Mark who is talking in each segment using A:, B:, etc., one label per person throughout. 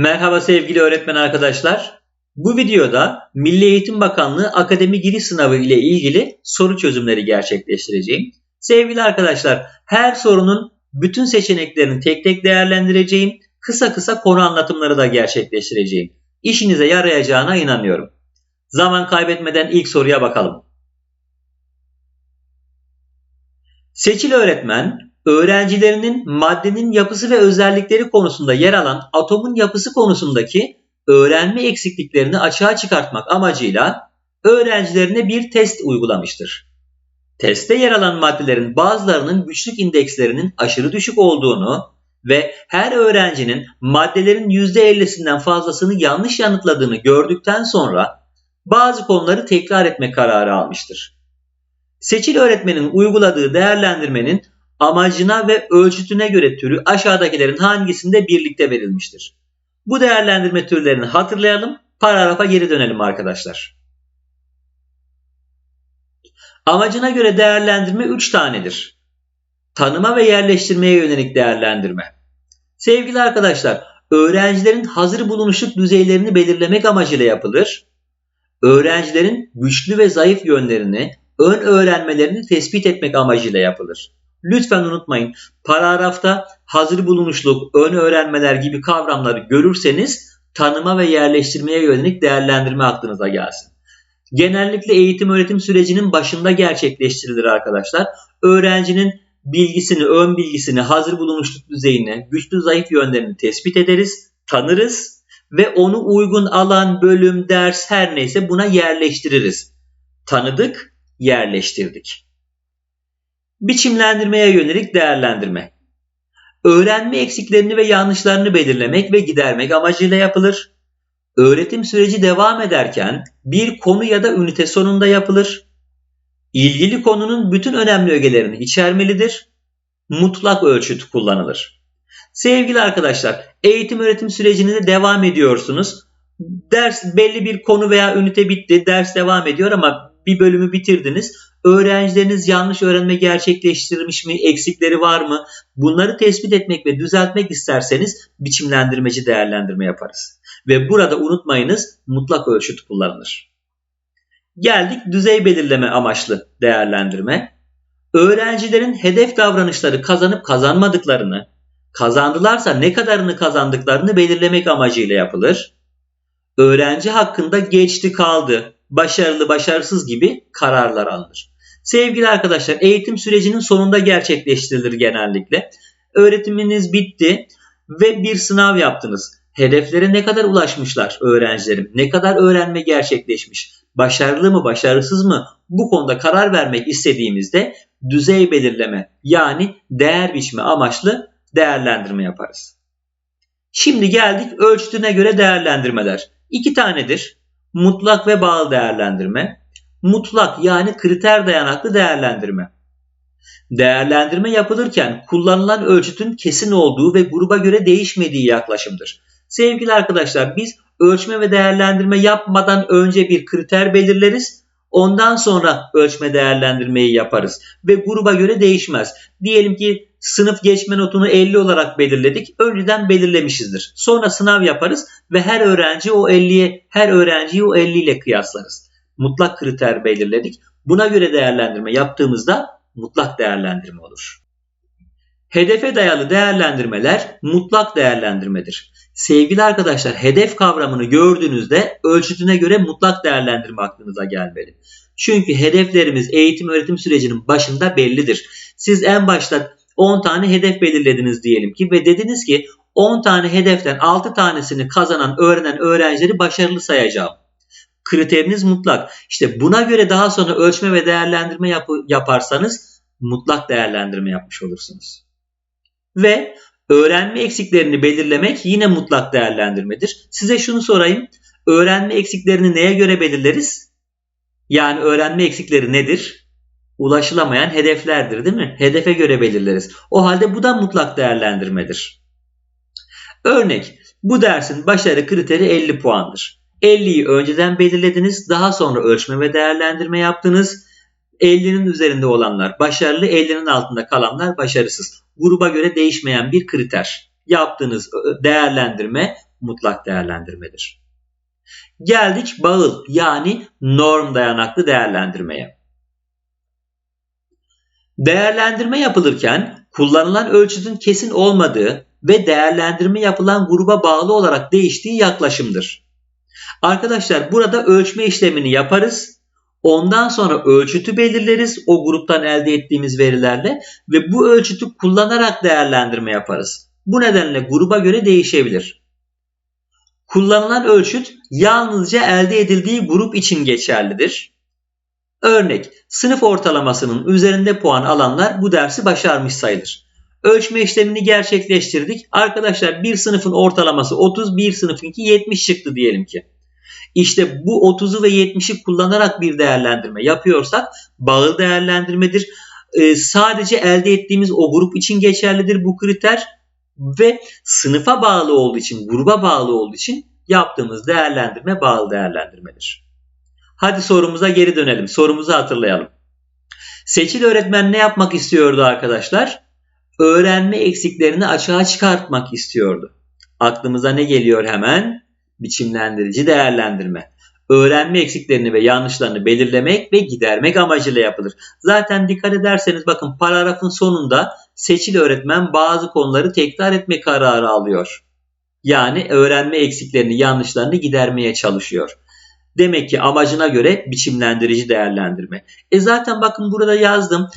A: Merhaba sevgili öğretmen arkadaşlar. Bu videoda Milli Eğitim Bakanlığı Akademi Giriş Sınavı ile ilgili soru çözümleri gerçekleştireceğim. Sevgili arkadaşlar, her sorunun bütün seçeneklerini tek tek değerlendireceğim. Kısa kısa konu anlatımları da gerçekleştireceğim. İşinize yarayacağına inanıyorum. Zaman kaybetmeden ilk soruya bakalım. Seçil öğretmen öğrencilerinin maddenin yapısı ve özellikleri konusunda yer alan atomun yapısı konusundaki öğrenme eksikliklerini açığa çıkartmak amacıyla öğrencilerine bir test uygulamıştır. Testte yer alan maddelerin bazılarının güçlük indekslerinin aşırı düşük olduğunu ve her öğrencinin maddelerin %50'sinden fazlasını yanlış yanıtladığını gördükten sonra bazı konuları tekrar etme kararı almıştır. Seçil öğretmenin uyguladığı değerlendirmenin amacına ve ölçütüne göre türü aşağıdakilerin hangisinde birlikte verilmiştir? Bu değerlendirme türlerini hatırlayalım. Paragrafa geri dönelim arkadaşlar. Amacına göre değerlendirme 3 tanedir. Tanıma ve yerleştirmeye yönelik değerlendirme. Sevgili arkadaşlar, öğrencilerin hazır bulunuşluk düzeylerini belirlemek amacıyla yapılır. Öğrencilerin güçlü ve zayıf yönlerini, ön öğrenmelerini tespit etmek amacıyla yapılır. Lütfen unutmayın paragrafta hazır bulunuşluk, ön öğrenmeler gibi kavramları görürseniz tanıma ve yerleştirmeye yönelik değerlendirme aklınıza gelsin. Genellikle eğitim öğretim sürecinin başında gerçekleştirilir arkadaşlar. Öğrencinin bilgisini, ön bilgisini, hazır bulunuşluk düzeyini, güçlü zayıf yönlerini tespit ederiz, tanırız ve onu uygun alan, bölüm, ders her neyse buna yerleştiririz. Tanıdık, yerleştirdik. Biçimlendirmeye yönelik değerlendirme. Öğrenme eksiklerini ve yanlışlarını belirlemek ve gidermek amacıyla yapılır. Öğretim süreci devam ederken bir konu ya da ünite sonunda yapılır. İlgili konunun bütün önemli ögelerini içermelidir. Mutlak ölçüt kullanılır. Sevgili arkadaşlar, eğitim öğretim sürecinde devam ediyorsunuz. Ders belli bir konu veya ünite bitti, ders devam ediyor ama bir bölümü bitirdiniz öğrencileriniz yanlış öğrenme gerçekleştirmiş mi, eksikleri var mı? Bunları tespit etmek ve düzeltmek isterseniz biçimlendirmeci değerlendirme yaparız. Ve burada unutmayınız mutlak ölçüt kullanılır. Geldik düzey belirleme amaçlı değerlendirme. Öğrencilerin hedef davranışları kazanıp kazanmadıklarını, kazandılarsa ne kadarını kazandıklarını belirlemek amacıyla yapılır. Öğrenci hakkında geçti kaldı, başarılı başarısız gibi kararlar alınır. Sevgili arkadaşlar eğitim sürecinin sonunda gerçekleştirilir genellikle. Öğretiminiz bitti ve bir sınav yaptınız. Hedeflere ne kadar ulaşmışlar öğrencilerim? Ne kadar öğrenme gerçekleşmiş? Başarılı mı, başarısız mı? Bu konuda karar vermek istediğimizde düzey belirleme yani değer biçme amaçlı değerlendirme yaparız. Şimdi geldik ölçütüne göre değerlendirmeler. İki tanedir. Mutlak ve bağlı değerlendirme mutlak yani kriter dayanaklı değerlendirme. Değerlendirme yapılırken kullanılan ölçütün kesin olduğu ve gruba göre değişmediği yaklaşımdır. Sevgili arkadaşlar biz ölçme ve değerlendirme yapmadan önce bir kriter belirleriz. Ondan sonra ölçme değerlendirmeyi yaparız ve gruba göre değişmez. Diyelim ki sınıf geçme notunu 50 olarak belirledik. Önceden belirlemişizdir. Sonra sınav yaparız ve her öğrenci o 50'ye her öğrenciyi o 50 ile kıyaslarız mutlak kriter belirledik. Buna göre değerlendirme yaptığımızda mutlak değerlendirme olur. Hedefe dayalı değerlendirmeler mutlak değerlendirmedir. Sevgili arkadaşlar hedef kavramını gördüğünüzde ölçütüne göre mutlak değerlendirme aklınıza gelmeli. Çünkü hedeflerimiz eğitim öğretim sürecinin başında bellidir. Siz en başta 10 tane hedef belirlediniz diyelim ki ve dediniz ki 10 tane hedeften 6 tanesini kazanan öğrenen öğrencileri başarılı sayacağım kriteriniz mutlak. İşte buna göre daha sonra ölçme ve değerlendirme yap yaparsanız mutlak değerlendirme yapmış olursunuz. Ve öğrenme eksiklerini belirlemek yine mutlak değerlendirmedir. Size şunu sorayım. Öğrenme eksiklerini neye göre belirleriz? Yani öğrenme eksikleri nedir? Ulaşılamayan hedeflerdir değil mi? Hedefe göre belirleriz. O halde bu da mutlak değerlendirmedir. Örnek, bu dersin başarı kriteri 50 puandır. 50'yi önceden belirlediniz. Daha sonra ölçme ve değerlendirme yaptınız. 50'nin üzerinde olanlar başarılı, 50'nin altında kalanlar başarısız. Gruba göre değişmeyen bir kriter. Yaptığınız değerlendirme mutlak değerlendirmedir. Geldik bağıl yani norm dayanaklı değerlendirmeye. Değerlendirme yapılırken kullanılan ölçütün kesin olmadığı ve değerlendirme yapılan gruba bağlı olarak değiştiği yaklaşımdır. Arkadaşlar burada ölçme işlemini yaparız. Ondan sonra ölçütü belirleriz o gruptan elde ettiğimiz verilerle ve bu ölçütü kullanarak değerlendirme yaparız. Bu nedenle gruba göre değişebilir. Kullanılan ölçüt yalnızca elde edildiği grup için geçerlidir. Örnek, sınıf ortalamasının üzerinde puan alanlar bu dersi başarmış sayılır. Ölçme işlemini gerçekleştirdik. Arkadaşlar bir sınıfın ortalaması 30, bir sınıfınki 70 çıktı diyelim ki. İşte bu 30'u ve 70'i kullanarak bir değerlendirme yapıyorsak bağıl değerlendirmedir. Ee, sadece elde ettiğimiz o grup için geçerlidir bu kriter ve sınıfa bağlı olduğu için, gruba bağlı olduğu için yaptığımız değerlendirme bağlı değerlendirmedir. Hadi sorumuza geri dönelim. Sorumuzu hatırlayalım. Seçil öğretmen ne yapmak istiyordu arkadaşlar? Öğrenme eksiklerini açığa çıkartmak istiyordu. Aklımıza ne geliyor hemen? Biçimlendirici değerlendirme. Öğrenme eksiklerini ve yanlışlarını belirlemek ve gidermek amacıyla yapılır. Zaten dikkat ederseniz bakın paragrafın sonunda seçil öğretmen bazı konuları tekrar etme kararı alıyor. Yani öğrenme eksiklerini, yanlışlarını gidermeye çalışıyor. Demek ki amacına göre biçimlendirici değerlendirme. E zaten bakın burada yazdım.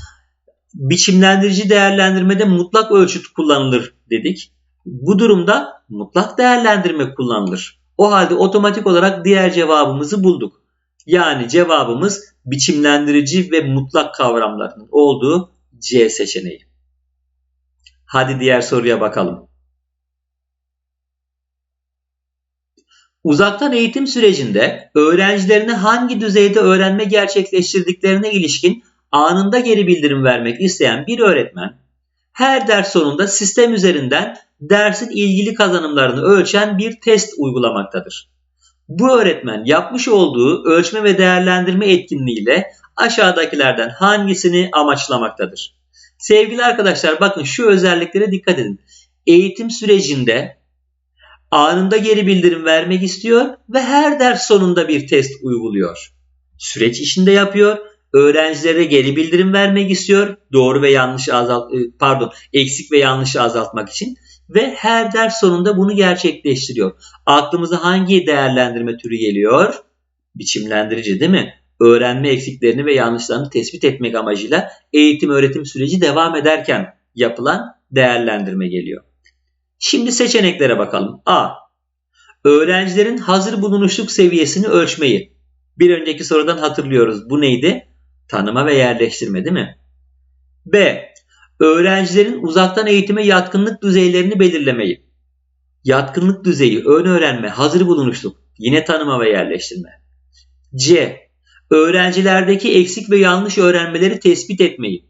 A: Biçimlendirici değerlendirmede mutlak ölçüt kullanılır dedik. Bu durumda mutlak değerlendirme kullanılır. O halde otomatik olarak diğer cevabımızı bulduk. Yani cevabımız biçimlendirici ve mutlak kavramların olduğu C seçeneği. Hadi diğer soruya bakalım. Uzaktan eğitim sürecinde öğrencilerine hangi düzeyde öğrenme gerçekleştirdiklerine ilişkin anında geri bildirim vermek isteyen bir öğretmen her ders sonunda sistem üzerinden dersin ilgili kazanımlarını ölçen bir test uygulamaktadır. Bu öğretmen yapmış olduğu ölçme ve değerlendirme etkinliğiyle aşağıdakilerden hangisini amaçlamaktadır? Sevgili arkadaşlar bakın şu özelliklere dikkat edin. Eğitim sürecinde anında geri bildirim vermek istiyor ve her ders sonunda bir test uyguluyor. Süreç içinde yapıyor. Öğrencilere geri bildirim vermek istiyor. Doğru ve yanlış azalt e, pardon, eksik ve yanlışı azaltmak için ve her ders sonunda bunu gerçekleştiriyor. Aklımıza hangi değerlendirme türü geliyor? Biçimlendirici değil mi? Öğrenme eksiklerini ve yanlışlarını tespit etmek amacıyla eğitim öğretim süreci devam ederken yapılan değerlendirme geliyor. Şimdi seçeneklere bakalım. A. Öğrencilerin hazır bulunuşluk seviyesini ölçmeyi. Bir önceki sorudan hatırlıyoruz. Bu neydi? Tanıma ve yerleştirme değil mi? B. Öğrencilerin uzaktan eğitime yatkınlık düzeylerini belirlemeyi. Yatkınlık düzeyi, ön öğrenme, hazır bulunuşluk, yine tanıma ve yerleştirme. C. Öğrencilerdeki eksik ve yanlış öğrenmeleri tespit etmeyi.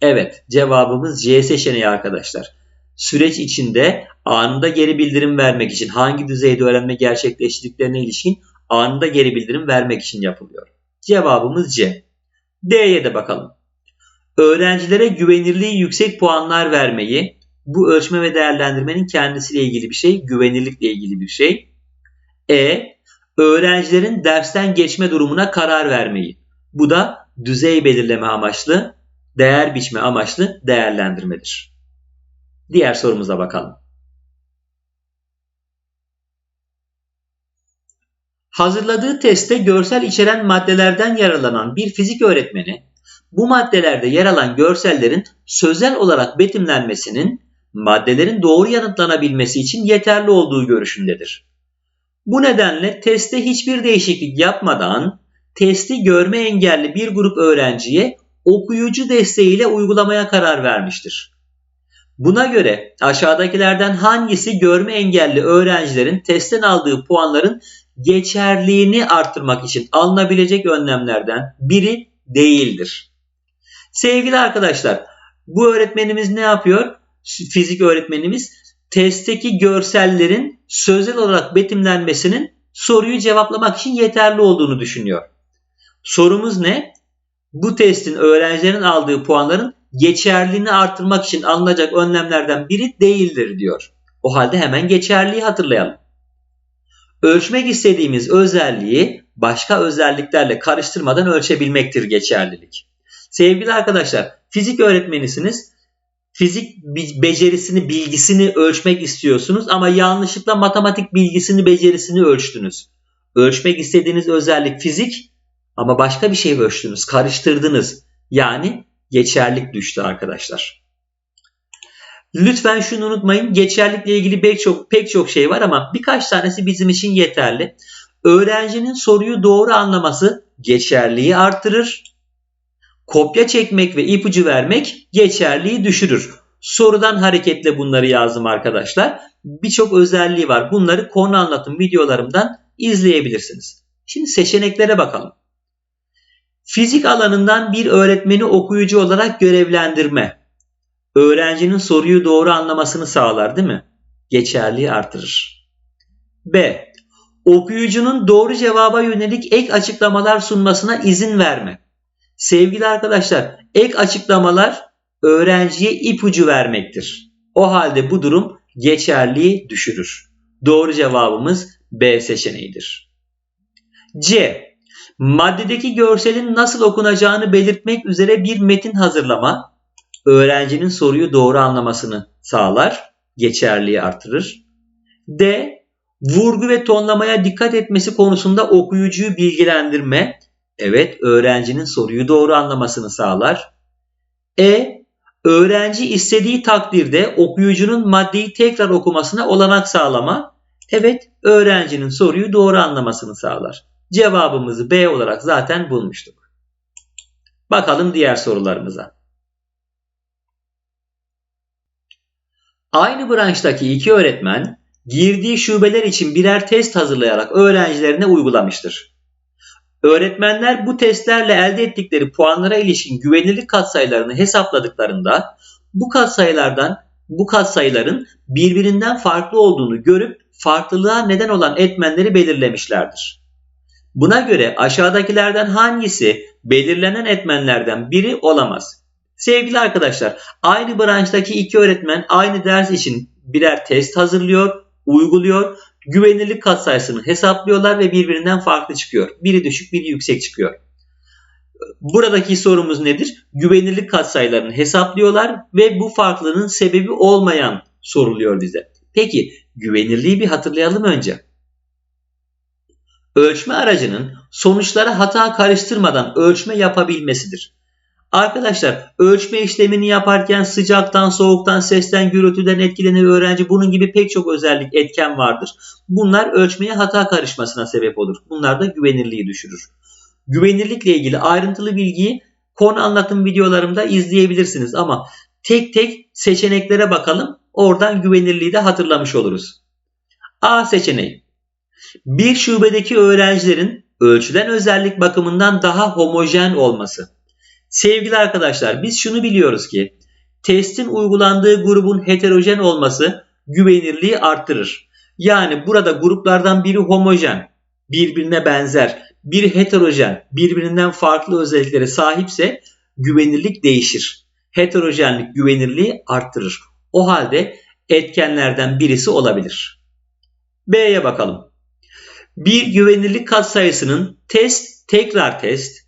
A: Evet, cevabımız C seçeneği arkadaşlar. Süreç içinde anında geri bildirim vermek için hangi düzeyde öğrenme gerçekleştirdiklerine ilişkin anında geri bildirim vermek için yapılıyor. Cevabımız C. D'ye de bakalım. Öğrencilere güvenirliği yüksek puanlar vermeyi, bu ölçme ve değerlendirmenin kendisiyle ilgili bir şey, güvenirlikle ilgili bir şey. E. Öğrencilerin dersten geçme durumuna karar vermeyi. Bu da düzey belirleme amaçlı, değer biçme amaçlı değerlendirmedir. Diğer sorumuza bakalım. Hazırladığı testte görsel içeren maddelerden yararlanan bir fizik öğretmeni, bu maddelerde yer alan görsellerin sözel olarak betimlenmesinin maddelerin doğru yanıtlanabilmesi için yeterli olduğu görüşündedir. Bu nedenle testte hiçbir değişiklik yapmadan testi görme engelli bir grup öğrenciye okuyucu desteğiyle uygulamaya karar vermiştir. Buna göre aşağıdakilerden hangisi görme engelli öğrencilerin testten aldığı puanların geçerliğini arttırmak için alınabilecek önlemlerden biri değildir. Sevgili arkadaşlar bu öğretmenimiz ne yapıyor? Fizik öğretmenimiz testteki görsellerin sözel olarak betimlenmesinin soruyu cevaplamak için yeterli olduğunu düşünüyor. Sorumuz ne? Bu testin öğrencilerin aldığı puanların geçerliliğini artırmak için alınacak önlemlerden biri değildir diyor. O halde hemen geçerliği hatırlayalım. Ölçmek istediğimiz özelliği başka özelliklerle karıştırmadan ölçebilmektir geçerlilik. Sevgili arkadaşlar, fizik öğretmenisiniz. Fizik becerisini, bilgisini ölçmek istiyorsunuz ama yanlışlıkla matematik bilgisini, becerisini ölçtünüz. Ölçmek istediğiniz özellik fizik ama başka bir şey ölçtünüz, karıştırdınız. Yani geçerlik düştü arkadaşlar. Lütfen şunu unutmayın. Geçerlikle ilgili pek çok pek çok şey var ama birkaç tanesi bizim için yeterli. Öğrencinin soruyu doğru anlaması geçerliği arttırır. Kopya çekmek ve ipucu vermek geçerliği düşürür. Sorudan hareketle bunları yazdım arkadaşlar. Birçok özelliği var. Bunları konu anlatım videolarımdan izleyebilirsiniz. Şimdi seçeneklere bakalım. Fizik alanından bir öğretmeni okuyucu olarak görevlendirme. Öğrencinin soruyu doğru anlamasını sağlar değil mi? Geçerliği artırır. B. Okuyucunun doğru cevaba yönelik ek açıklamalar sunmasına izin verme. Sevgili arkadaşlar, ek açıklamalar öğrenciye ipucu vermektir. O halde bu durum geçerliği düşürür. Doğru cevabımız B seçeneğidir. C. Maddedeki görselin nasıl okunacağını belirtmek üzere bir metin hazırlama, öğrencinin soruyu doğru anlamasını sağlar, geçerliği artırır. D. Vurgu ve tonlamaya dikkat etmesi konusunda okuyucuyu bilgilendirme, evet öğrencinin soruyu doğru anlamasını sağlar. E. Öğrenci istediği takdirde okuyucunun maddeyi tekrar okumasına olanak sağlama, evet öğrencinin soruyu doğru anlamasını sağlar. Cevabımızı B olarak zaten bulmuştuk. Bakalım diğer sorularımıza. Aynı branştaki iki öğretmen girdiği şubeler için birer test hazırlayarak öğrencilerine uygulamıştır. Öğretmenler bu testlerle elde ettikleri puanlara ilişkin güvenilirlik katsayılarını hesapladıklarında bu katsayılardan bu katsayıların birbirinden farklı olduğunu görüp farklılığa neden olan etmenleri belirlemişlerdir. Buna göre aşağıdakilerden hangisi belirlenen etmenlerden biri olamaz? Sevgili arkadaşlar, aynı branştaki iki öğretmen aynı ders için birer test hazırlıyor, uyguluyor, güvenilirlik katsayısını hesaplıyorlar ve birbirinden farklı çıkıyor. Biri düşük, biri yüksek çıkıyor. Buradaki sorumuz nedir? Güvenilirlik katsayılarını hesaplıyorlar ve bu farklılığın sebebi olmayan soruluyor bize. Peki güvenirliği bir hatırlayalım önce. Ölçme aracının sonuçlara hata karıştırmadan ölçme yapabilmesidir. Arkadaşlar ölçme işlemini yaparken sıcaktan, soğuktan, sesten, gürültüden etkilenir öğrenci. Bunun gibi pek çok özellik etken vardır. Bunlar ölçmeye hata karışmasına sebep olur. Bunlar da güvenirliği düşürür. Güvenirlikle ilgili ayrıntılı bilgiyi konu anlatım videolarımda izleyebilirsiniz ama tek tek seçeneklere bakalım. Oradan güvenirliği de hatırlamış oluruz. A seçeneği. Bir şubedeki öğrencilerin ölçülen özellik bakımından daha homojen olması. Sevgili arkadaşlar biz şunu biliyoruz ki testin uygulandığı grubun heterojen olması güvenirliği arttırır. Yani burada gruplardan biri homojen, birbirine benzer, biri heterojen, birbirinden farklı özelliklere sahipse güvenirlik değişir. Heterojenlik güvenirliği arttırır. O halde etkenlerden birisi olabilir. B'ye bakalım. Bir güvenirlik katsayısının test, tekrar test,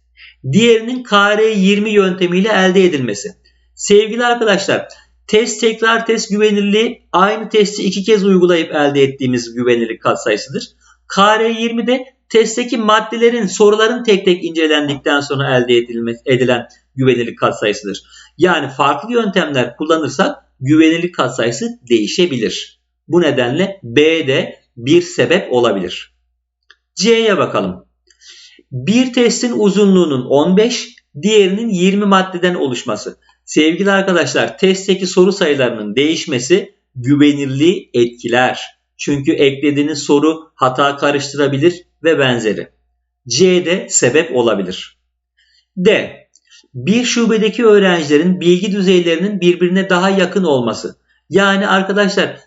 A: Diğerinin KR20 yöntemiyle elde edilmesi. Sevgili arkadaşlar test tekrar test güvenirliği aynı testi iki kez uygulayıp elde ettiğimiz güvenirlik katsayısıdır. KR20 de testteki maddelerin soruların tek tek incelendikten sonra elde edilmesi, edilen güvenirlik katsayısıdır. Yani farklı yöntemler kullanırsak güvenirlik katsayısı değişebilir. Bu nedenle B de bir sebep olabilir. C'ye bakalım. Bir testin uzunluğunun 15, diğerinin 20 maddeden oluşması. Sevgili arkadaşlar testteki soru sayılarının değişmesi güvenirliği etkiler. Çünkü eklediğiniz soru hata karıştırabilir ve benzeri. C de sebep olabilir. D. Bir şubedeki öğrencilerin bilgi düzeylerinin birbirine daha yakın olması. Yani arkadaşlar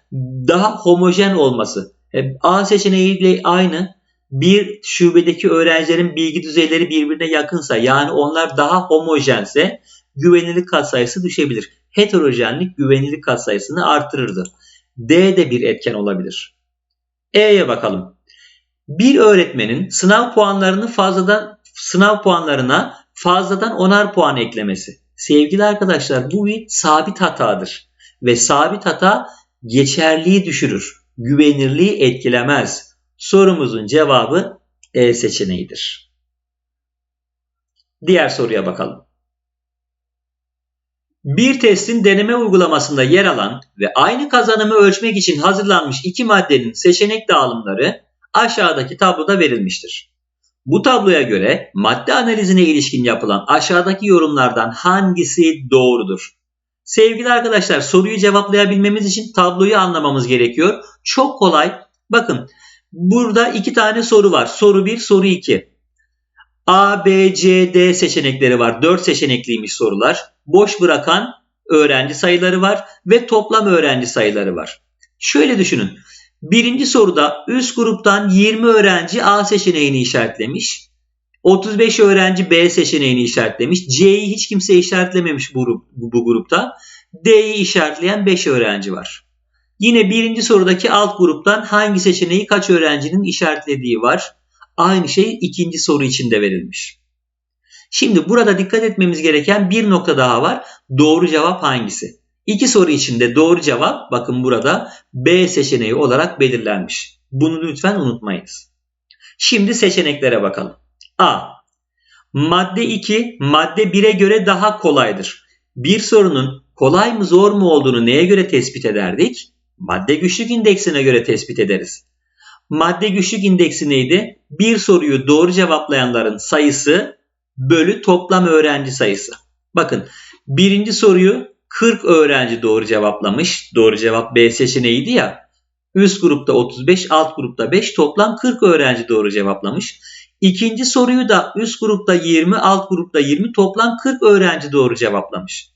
A: daha homojen olması. E, A seçeneğiyle aynı bir şubedeki öğrencilerin bilgi düzeyleri birbirine yakınsa yani onlar daha homojense güvenilirlik katsayısı düşebilir. Heterojenlik güvenilirlik katsayısını artırırdı. D de bir etken olabilir. E'ye bakalım. Bir öğretmenin sınav puanlarını fazladan sınav puanlarına fazladan onar puan eklemesi. Sevgili arkadaşlar bu bir sabit hatadır ve sabit hata geçerliği düşürür. Güvenirliği etkilemez. Sorumuzun cevabı E seçeneğidir. Diğer soruya bakalım. Bir testin deneme uygulamasında yer alan ve aynı kazanımı ölçmek için hazırlanmış iki maddenin seçenek dağılımları aşağıdaki tabloda verilmiştir. Bu tabloya göre madde analizine ilişkin yapılan aşağıdaki yorumlardan hangisi doğrudur? Sevgili arkadaşlar soruyu cevaplayabilmemiz için tabloyu anlamamız gerekiyor. Çok kolay. Bakın burada iki tane soru var. Soru 1, soru 2. A, B, C, D seçenekleri var. 4 seçenekliymiş sorular. Boş bırakan öğrenci sayıları var ve toplam öğrenci sayıları var. Şöyle düşünün. Birinci soruda üst gruptan 20 öğrenci A seçeneğini işaretlemiş. 35 öğrenci B seçeneğini işaretlemiş. C'yi hiç kimse işaretlememiş bu, bu, grupta. D'yi işaretleyen 5 öğrenci var. Yine birinci sorudaki alt gruptan hangi seçeneği kaç öğrencinin işaretlediği var. Aynı şey ikinci soru için de verilmiş. Şimdi burada dikkat etmemiz gereken bir nokta daha var. Doğru cevap hangisi? İki soru içinde doğru cevap bakın burada B seçeneği olarak belirlenmiş. Bunu lütfen unutmayınız. Şimdi seçeneklere bakalım. A. Madde 2 madde 1'e göre daha kolaydır. Bir sorunun kolay mı zor mu olduğunu neye göre tespit ederdik? Madde güçlük indeksine göre tespit ederiz. Madde güçlük indeksi neydi? Bir soruyu doğru cevaplayanların sayısı bölü toplam öğrenci sayısı. Bakın birinci soruyu 40 öğrenci doğru cevaplamış. Doğru cevap B seçeneğiydi ya. Üst grupta 35, alt grupta 5 toplam 40 öğrenci doğru cevaplamış. İkinci soruyu da üst grupta 20, alt grupta 20 toplam 40 öğrenci doğru cevaplamış.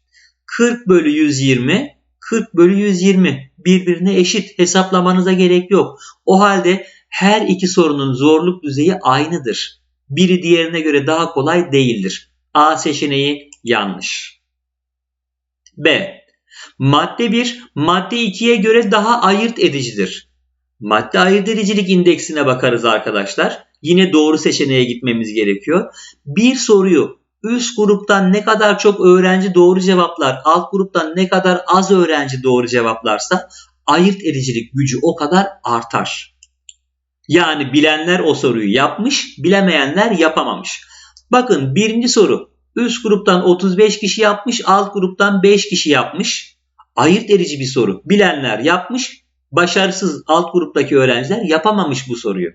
A: 40 bölü 120, 40 bölü 120 birbirine eşit hesaplamanıza gerek yok. O halde her iki sorunun zorluk düzeyi aynıdır. Biri diğerine göre daha kolay değildir. A seçeneği yanlış. B. Madde 1 madde 2'ye göre daha ayırt edicidir. Madde ayırt edicilik indeksine bakarız arkadaşlar. Yine doğru seçeneğe gitmemiz gerekiyor. Bir soruyu üst gruptan ne kadar çok öğrenci doğru cevaplar, alt gruptan ne kadar az öğrenci doğru cevaplarsa ayırt edicilik gücü o kadar artar. Yani bilenler o soruyu yapmış, bilemeyenler yapamamış. Bakın birinci soru üst gruptan 35 kişi yapmış, alt gruptan 5 kişi yapmış. Ayırt edici bir soru. Bilenler yapmış, başarısız alt gruptaki öğrenciler yapamamış bu soruyu.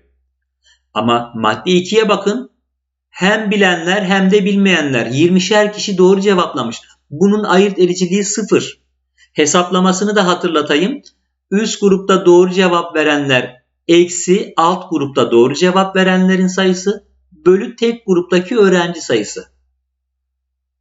A: Ama madde 2'ye bakın. Hem bilenler hem de bilmeyenler 20'şer kişi doğru cevaplamış. Bunun ayırt ediciliği sıfır. Hesaplamasını da hatırlatayım. Üst grupta doğru cevap verenler eksi alt grupta doğru cevap verenlerin sayısı bölü tek gruptaki öğrenci sayısı.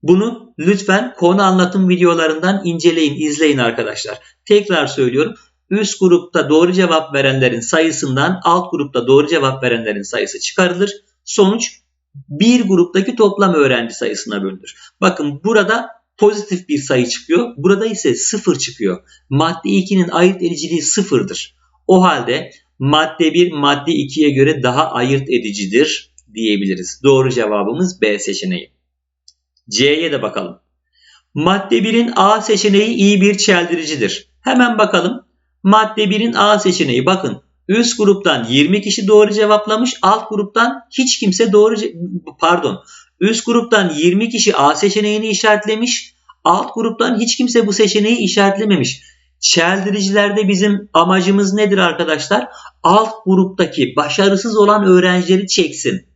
A: Bunu lütfen konu anlatım videolarından inceleyin, izleyin arkadaşlar. Tekrar söylüyorum. Üst grupta doğru cevap verenlerin sayısından alt grupta doğru cevap verenlerin sayısı çıkarılır. Sonuç bir gruptaki toplam öğrenci sayısına bölünür. Bakın burada pozitif bir sayı çıkıyor. Burada ise sıfır çıkıyor. Madde 2'nin ayırt ediciliği sıfırdır. O halde madde 1 madde 2'ye göre daha ayırt edicidir diyebiliriz. Doğru cevabımız B seçeneği. C'ye de bakalım. Madde 1'in A seçeneği iyi bir çeldiricidir. Hemen bakalım. Madde 1'in A seçeneği bakın. Üst gruptan 20 kişi doğru cevaplamış. Alt gruptan hiç kimse doğru pardon. Üst gruptan 20 kişi A seçeneğini işaretlemiş. Alt gruptan hiç kimse bu seçeneği işaretlememiş. Çeldiricilerde bizim amacımız nedir arkadaşlar? Alt gruptaki başarısız olan öğrencileri çeksin.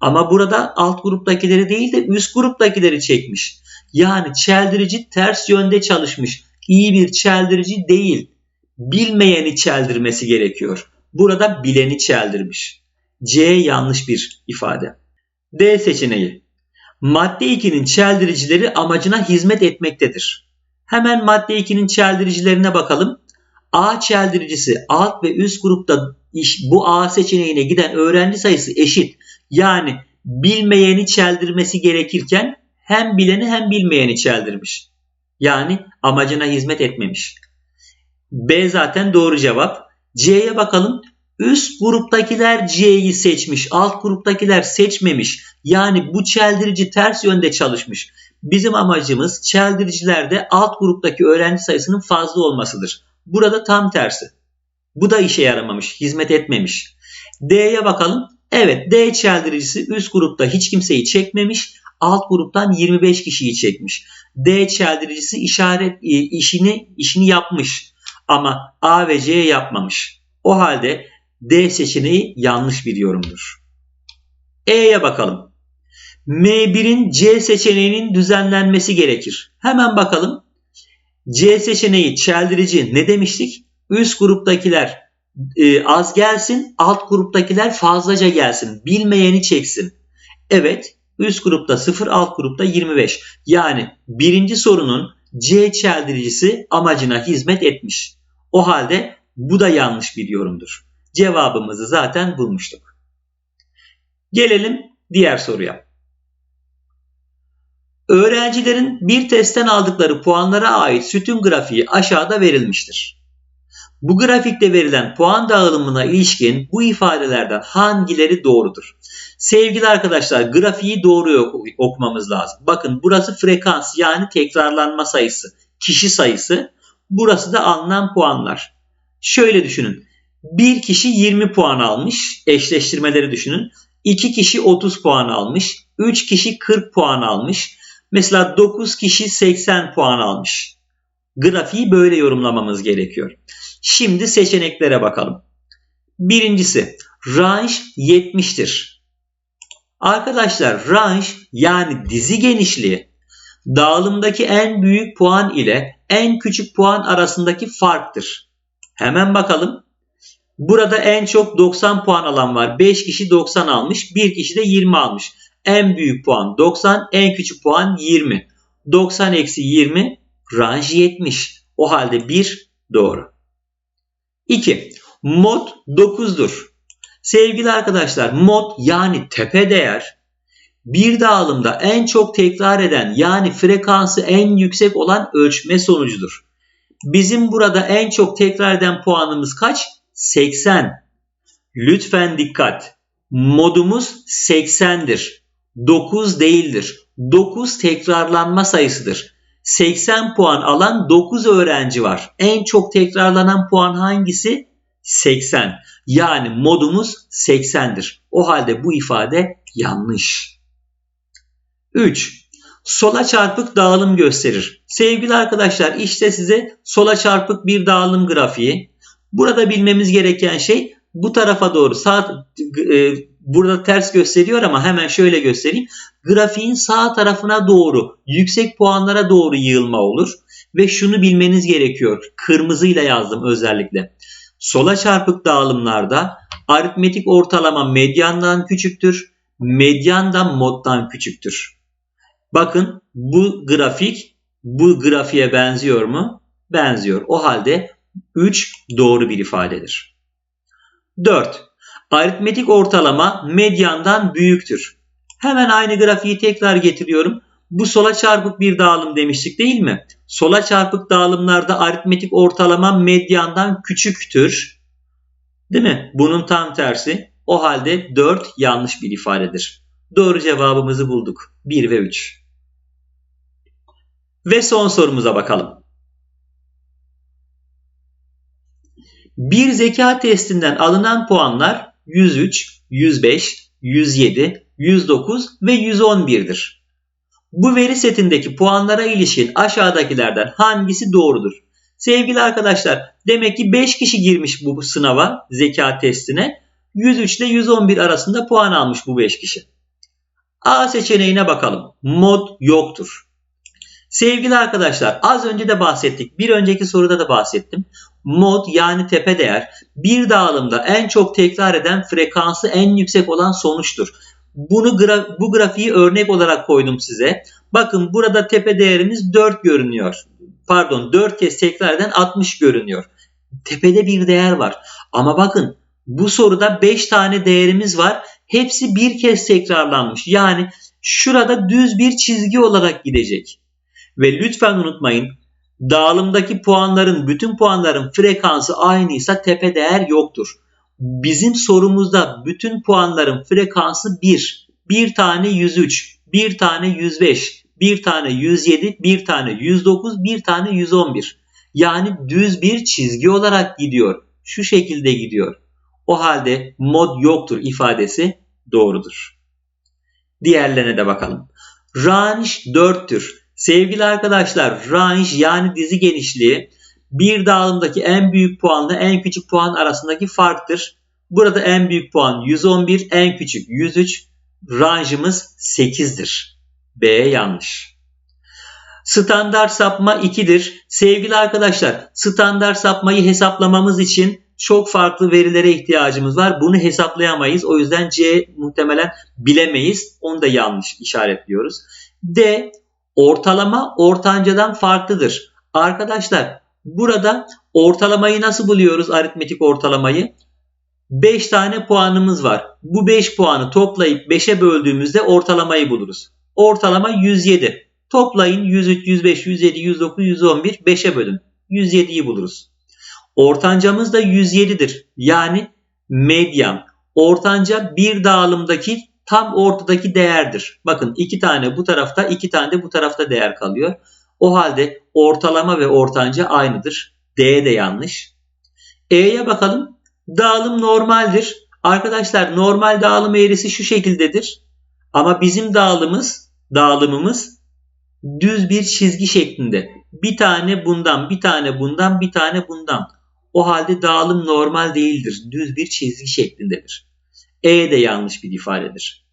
A: Ama burada alt gruptakileri değil de üst gruptakileri çekmiş. Yani çeldirici ters yönde çalışmış. İyi bir çeldirici değil. Bilmeyeni çeldirmesi gerekiyor. Burada bileni çeldirmiş. C yanlış bir ifade. D seçeneği. Madde 2'nin çeldiricileri amacına hizmet etmektedir. Hemen madde 2'nin çeldiricilerine bakalım. A çeldiricisi alt ve üst grupta iş, bu A seçeneğine giden öğrenci sayısı eşit. Yani bilmeyeni çeldirmesi gerekirken hem bileni hem bilmeyeni çeldirmiş. Yani amacına hizmet etmemiş. B zaten doğru cevap. C'ye bakalım. Üst gruptakiler C'yi seçmiş, alt gruptakiler seçmemiş. Yani bu çeldirici ters yönde çalışmış. Bizim amacımız çeldiricilerde alt gruptaki öğrenci sayısının fazla olmasıdır. Burada tam tersi. Bu da işe yaramamış, hizmet etmemiş. D'ye bakalım. Evet D çeldiricisi üst grupta hiç kimseyi çekmemiş. Alt gruptan 25 kişiyi çekmiş. D çeldiricisi işaret e, işini işini yapmış ama A ve C yapmamış. O halde D seçeneği yanlış bir yorumdur. E'ye bakalım. M1'in C seçeneğinin düzenlenmesi gerekir. Hemen bakalım. C seçeneği çeldirici ne demiştik? Üst gruptakiler e, az gelsin, alt gruptakiler fazlaca gelsin. Bilmeyeni çeksin. Evet, üst grupta 0, alt grupta 25. Yani birinci sorunun C çeldiricisi amacına hizmet etmiş. O halde bu da yanlış bir yorumdur. Cevabımızı zaten bulmuştuk. Gelelim diğer soruya. Öğrencilerin bir testten aldıkları puanlara ait sütun grafiği aşağıda verilmiştir. Bu grafikte verilen puan dağılımına ilişkin bu ifadelerden hangileri doğrudur? Sevgili arkadaşlar grafiği doğru okumamız lazım. Bakın burası frekans yani tekrarlanma sayısı, kişi sayısı. Burası da alınan puanlar. Şöyle düşünün. Bir kişi 20 puan almış. Eşleştirmeleri düşünün. 2 kişi 30 puan almış. 3 kişi 40 puan almış. Mesela 9 kişi 80 puan almış. Grafiği böyle yorumlamamız gerekiyor. Şimdi seçeneklere bakalım. Birincisi range 70'tir. Arkadaşlar range yani dizi genişliği dağılımdaki en büyük puan ile en küçük puan arasındaki farktır. Hemen bakalım. Burada en çok 90 puan alan var. 5 kişi 90 almış. 1 kişi de 20 almış. En büyük puan 90, en küçük puan 20. 90 eksi 20 range 70. O halde 1 doğru. 2. Mod 9'dur. Sevgili arkadaşlar mod yani tepe değer bir dağılımda en çok tekrar eden yani frekansı en yüksek olan ölçme sonucudur. Bizim burada en çok tekrar eden puanımız kaç? 80. Lütfen dikkat. Modumuz 80'dir. 9 değildir. 9 tekrarlanma sayısıdır. 80 puan alan 9 öğrenci var. En çok tekrarlanan puan hangisi? 80. Yani modumuz 80'dir. O halde bu ifade yanlış. 3. Sola çarpık dağılım gösterir. Sevgili arkadaşlar işte size sola çarpık bir dağılım grafiği. Burada bilmemiz gereken şey bu tarafa doğru sağ e, burada ters gösteriyor ama hemen şöyle göstereyim. Grafiğin sağ tarafına doğru yüksek puanlara doğru yığılma olur ve şunu bilmeniz gerekiyor. Kırmızıyla yazdım özellikle. Sola çarpık dağılımlarda aritmetik ortalama medyandan küçüktür. Medyan da moddan küçüktür. Bakın bu grafik bu grafiğe benziyor mu? Benziyor. O halde 3 doğru bir ifadedir. 4. Aritmetik ortalama medyandan büyüktür. Hemen aynı grafiği tekrar getiriyorum. Bu sola çarpık bir dağılım demiştik değil mi? Sola çarpık dağılımlarda aritmetik ortalama medyandan küçüktür. Değil mi? Bunun tam tersi. O halde 4 yanlış bir ifadedir. Doğru cevabımızı bulduk. 1 ve 3. Ve son sorumuza bakalım. Bir zeka testinden alınan puanlar 103, 105, 107, 109 ve 111'dir. Bu veri setindeki puanlara ilişkin aşağıdakilerden hangisi doğrudur? Sevgili arkadaşlar demek ki 5 kişi girmiş bu sınava zeka testine. 103 ile 111 arasında puan almış bu 5 kişi. A seçeneğine bakalım. Mod yoktur. Sevgili arkadaşlar az önce de bahsettik. Bir önceki soruda da bahsettim. Mod yani tepe değer bir dağılımda en çok tekrar eden frekansı en yüksek olan sonuçtur. Bunu gra bu grafiği örnek olarak koydum size. Bakın burada tepe değerimiz 4 görünüyor. Pardon 4 kez tekrar eden 60 görünüyor. Tepede bir değer var. Ama bakın bu soruda 5 tane değerimiz var. Hepsi bir kez tekrarlanmış. Yani şurada düz bir çizgi olarak gidecek. Ve lütfen unutmayın dağılımdaki puanların bütün puanların frekansı aynıysa tepe değer yoktur. bizim sorumuzda bütün puanların frekansı 1. Bir tane 103, bir tane 105, bir tane 107, bir tane 109, bir tane 111. Yani düz bir çizgi olarak gidiyor. Şu şekilde gidiyor. O halde mod yoktur ifadesi doğrudur. Diğerlerine de bakalım. Range 4'tür. Sevgili arkadaşlar range yani dizi genişliği bir dağılımdaki en büyük puanla en küçük puan arasındaki farktır. Burada en büyük puan 111, en küçük 103. Range'ımız 8'dir. B yanlış. Standart sapma 2'dir. Sevgili arkadaşlar, standart sapmayı hesaplamamız için çok farklı verilere ihtiyacımız var. Bunu hesaplayamayız. O yüzden C muhtemelen bilemeyiz. Onu da yanlış işaretliyoruz. D ortalama ortancadan farklıdır. Arkadaşlar burada ortalamayı nasıl buluyoruz aritmetik ortalamayı? 5 tane puanımız var. Bu 5 puanı toplayıp 5'e böldüğümüzde ortalamayı buluruz. Ortalama 107. Toplayın 103, 105, 107, 109, 111 5'e bölün. 107'yi buluruz. Ortancamız da 107'dir. Yani medyan. Ortanca bir dağılımdaki tam ortadaki değerdir. Bakın iki tane bu tarafta iki tane de bu tarafta değer kalıyor. O halde ortalama ve ortanca aynıdır. D de yanlış. E'ye bakalım. Dağılım normaldir. Arkadaşlar normal dağılım eğrisi şu şekildedir. Ama bizim dağılımımız, dağılımımız düz bir çizgi şeklinde. Bir tane bundan, bir tane bundan, bir tane bundan. O halde dağılım normal değildir. Düz bir çizgi şeklindedir. E de yanlış bir ifadedir.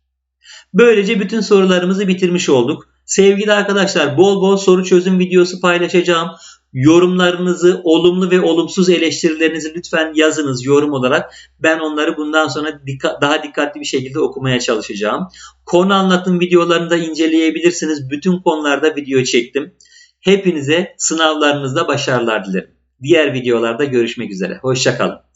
A: Böylece bütün sorularımızı bitirmiş olduk. Sevgili arkadaşlar bol bol soru çözüm videosu paylaşacağım. Yorumlarınızı, olumlu ve olumsuz eleştirilerinizi lütfen yazınız yorum olarak. Ben onları bundan sonra dikkat, daha dikkatli bir şekilde okumaya çalışacağım. Konu anlatım videolarını da inceleyebilirsiniz. Bütün konularda video çektim. Hepinize sınavlarınızda başarılar dilerim. Diğer videolarda görüşmek üzere. Hoşçakalın.